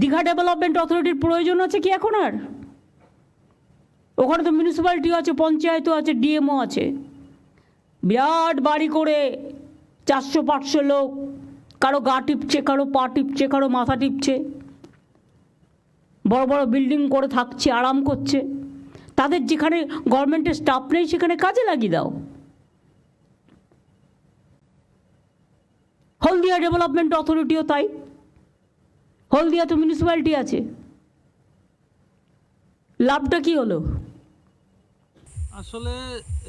Digha development অথরিটির প্রয়োজন আছে কি এখন আর? ওখানে তো মিউনিসিপ্যালিটি আছে, পঞ্চায়েতও আছে ডিএমও আছে। বিরাট বাড়ি করে চারশো, পাঁচশো লোক, কারও গা টিপছে, কারও পা টিপছে, কারও মাথা টিপছে। বড় বড় বিল্ডিং করে থাকছে, আরাম করছে। তাদের যেখানে গভর্নমেন্টের স্টাফ নেই, সেখানে কাজে লাগিয়ে দাও। হলদিয়া ডেভেলপমেন্ট অথরিটিও তাই। হলদিয়া তো মিউনিসিপ্যালিটি আছে। লাভটা কি হলো? আসলে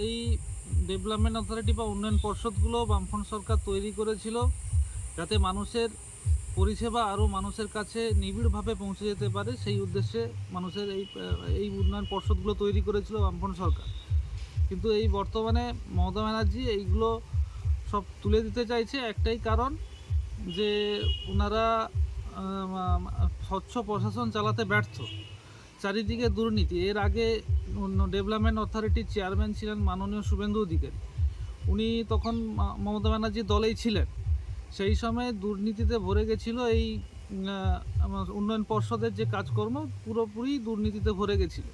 এই ডেভেলপমেন্ট অথরিটি বা উন্নয়ন পর্ষদগুলো বামফ্রন্ট সরকার তৈরি করেছিল যাতে মানুষের পরিষেবা আরও মানুষের কাছে নিবিড়ভাবে পৌঁছে যেতে পারে, সেই উদ্দেশ্যে মানুষের এই এই উন্নয়ন পর্ষদগুলো তৈরি করেছিল বামফ্রন্ট সরকার। কিন্তু এই বর্তমানে মমতা ব্যানার্জি এইগুলো সব তুলে দিতে চাইছে একটাই কারণ যে ওনারা স্বচ্ছ প্রশাসন চালাতে ব্যর্থ। চারিদিকে দুর্নীতি। এর আগে ডেভেলপমেন্ট অথরিটির চেয়ারম্যান ছিলেন মাননীয় শুভেন্দু অধিকারী। উনি তখন মমতা ব্যানার্জির দলেই ছিলেন। সেই সময় দুর্নীতিতে ভরে গেছিল এই উন্নয়ন পর্ষদের যে কাজকর্ম, পুরোপুরি দুর্নীতিতে ভরে গেছিল।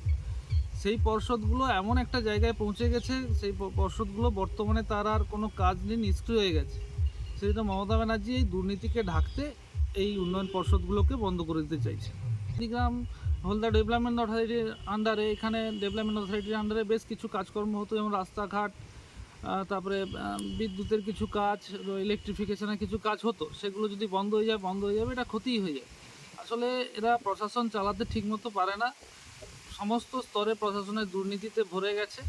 সেই পর্ষদগুলো এমন একটা জায়গায় পৌঁছে গেছে, সেই পর্ষদগুলো বর্তমানে তার আর কোনো কাজ নেই, নিষ্ক্রিয় হয়ে গেছে। জন্য মমতা ব্যানার্জি এই দুর্নীতিকে ঢাকতে এই উন্নয়ন পর্ষদগুলোকে বন্ধ করে দিতে চাইছে। গ্রাম হলদা ডেভেলপমেন্ট অথরিটির আন্ডারে এখানে ডেভেলপমেন্ট অথরিটির আন্ডারে বেশ কিছু কাজকর্ম হতো, যেমন রাস্তাঘাট তারপরে বিদ্যুতের কিছু কাজ ইলেকট্রিফিকেশনের কিছু কাজ হতো। সেগুলো যদি বন্ধ হয়ে যায়, বন্ধ হয়ে যাবে, এটা ক্ষতিই হয়ে যায় আসলে এরা প্রশাসন চালাতে ঠিকমতো পারে না। সমস্ত স্তরে প্রশাসনের দুর্নীতিতে ভরে গেছে।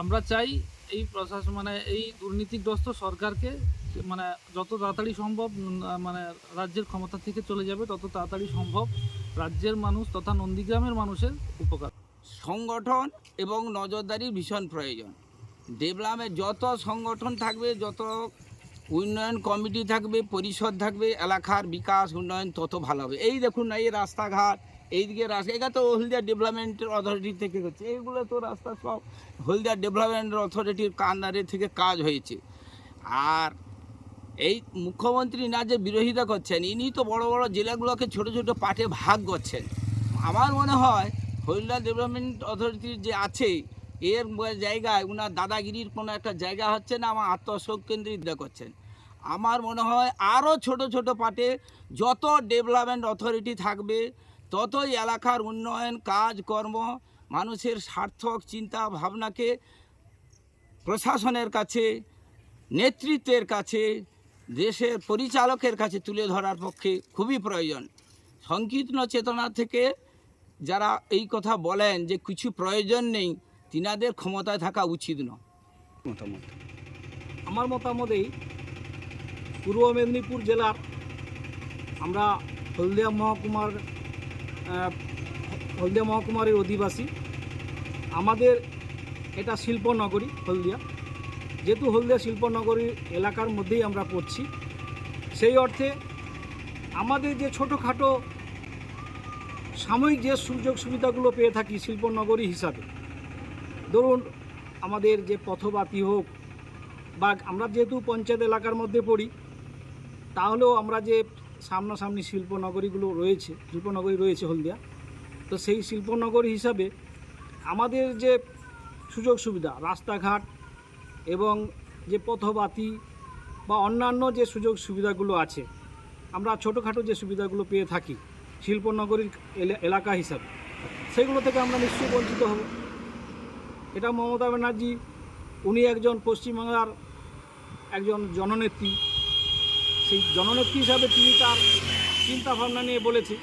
আমরা চাই এই প্রশাসন মানে এই দুর্নীতিগ্রস্ত সরকারকে মানে যত তাড়াতাড়ি সম্ভব মানে রাজ্যের ক্ষমতা থেকে চলে যাবে, তত তাড়াতাড়ি সম্ভব রাজ্যের মানুষ তথা নন্দীগ্রামের মানুষের উপকার। সংগঠন এবং নজরদারির ভীষণ প্রয়োজন। ডেভেলপমেন্ট যত সংগঠন থাকবে, যত উন্নয়ন কমিটি থাকবে, পরিষদ থাকবে, এলাকার বিকাশ, উন্নয়ন তত ভালো হবে। এই দেখুন না, এই রাস্তাঘাট, এইদিকে রাস্তা এটা তো হলদিয়া ডেভেলপমেন্ট অথরিটি থেকে হচ্ছে। এইগুলো তো রাস্তা সব হলদিয়া ডেভেলপমেন্ট অথরিটির কান্নারে থেকে কাজ হয়েছে। আর এই মুখ্যমন্ত্রী না যে বিরোধিতা করছেন, ইনি তো বড় বড় জেলাগুলোকে ছোট ছোট পার্টে ভাগ করছেন। আমার মনে হয় হলদিয়া ডেভেলপমেন্ট অথরিটির যে আছে এর জায়গায় ওনার দাদাগিরির কোনো একটা জায়গা হচ্ছে না, আমার আত্মশোক কেন্দ্রিত করছেন। আমার মনে হয় আরও ছোট ছোট পার্টে যত ডেভেলপমেন্ট অথরিটি থাকবে, ততই এলাকার উন্নয়ন কাজকর্ম মানুষের সার্থক চিন্তা ভাবনাকে প্রশাসনের কাছে, নেতৃত্বের কাছে দেশের পরিচালকের কাছে তুলে ধরার পক্ষে খুবই প্রয়োজন। সংকীর্ণ চেতনা থেকে যারা এই কথা বলেন যে কিছু প্রয়োজন নেই তিনাদের ক্ষমতায় থাকা উচিত নয়। মতামত? আমার মতামতেই পূর্ব মেদিনীপুর জেলার আমরা হলদিয়া মহকুমার হলদিয়া মহকুমারের অধিবাসী। আমাদের এটা শিল্পনগরী হলদিয়া। যেহেতু হলদিয়া শিল্পনগরী এলাকার মধ্যেই আমরা পড়ছি, সেই অর্থে আমাদের যে ছোটোখাটো সাময়িক যে সুযোগ সুবিধাগুলো পেয়ে থাকি শিল্পনগরী হিসাবে, ধরুন আমাদের যে পথবাতি হোক বা আমরা যেহেতু পঞ্চায়েত এলাকার মধ্যে পড়ি, তাহলেও আমরা যে সামনাসামনি শিল্পনগরীগুলো রয়েছে, শিল্পনগরী রয়েছে হলদিয়া, তো সেই শিল্পনগরী হিসাবে আমাদের যে সুযোগ সুবিধা, রাস্তাঘাট এবং যে পথবাতি বা অন্যান্য যে সুযোগ সুবিধাগুলো আছে, আমরা ছোটোখাটো যে সুবিধাগুলো পেয়ে থাকি শিল্পনগরীর এলা- এলাকা হিসাবে, সেগুলো থেকে আমরা নিশ্চয়ই বঞ্চিত হব। এটা মমতা ব্যানার্জি, উনি একজন পশ্চিমবাংলার একজন জননেত্রী। সেই জননেত্রী হিসাবে তিনি তার চিন্তাভাবনা নিয়ে বলেছে।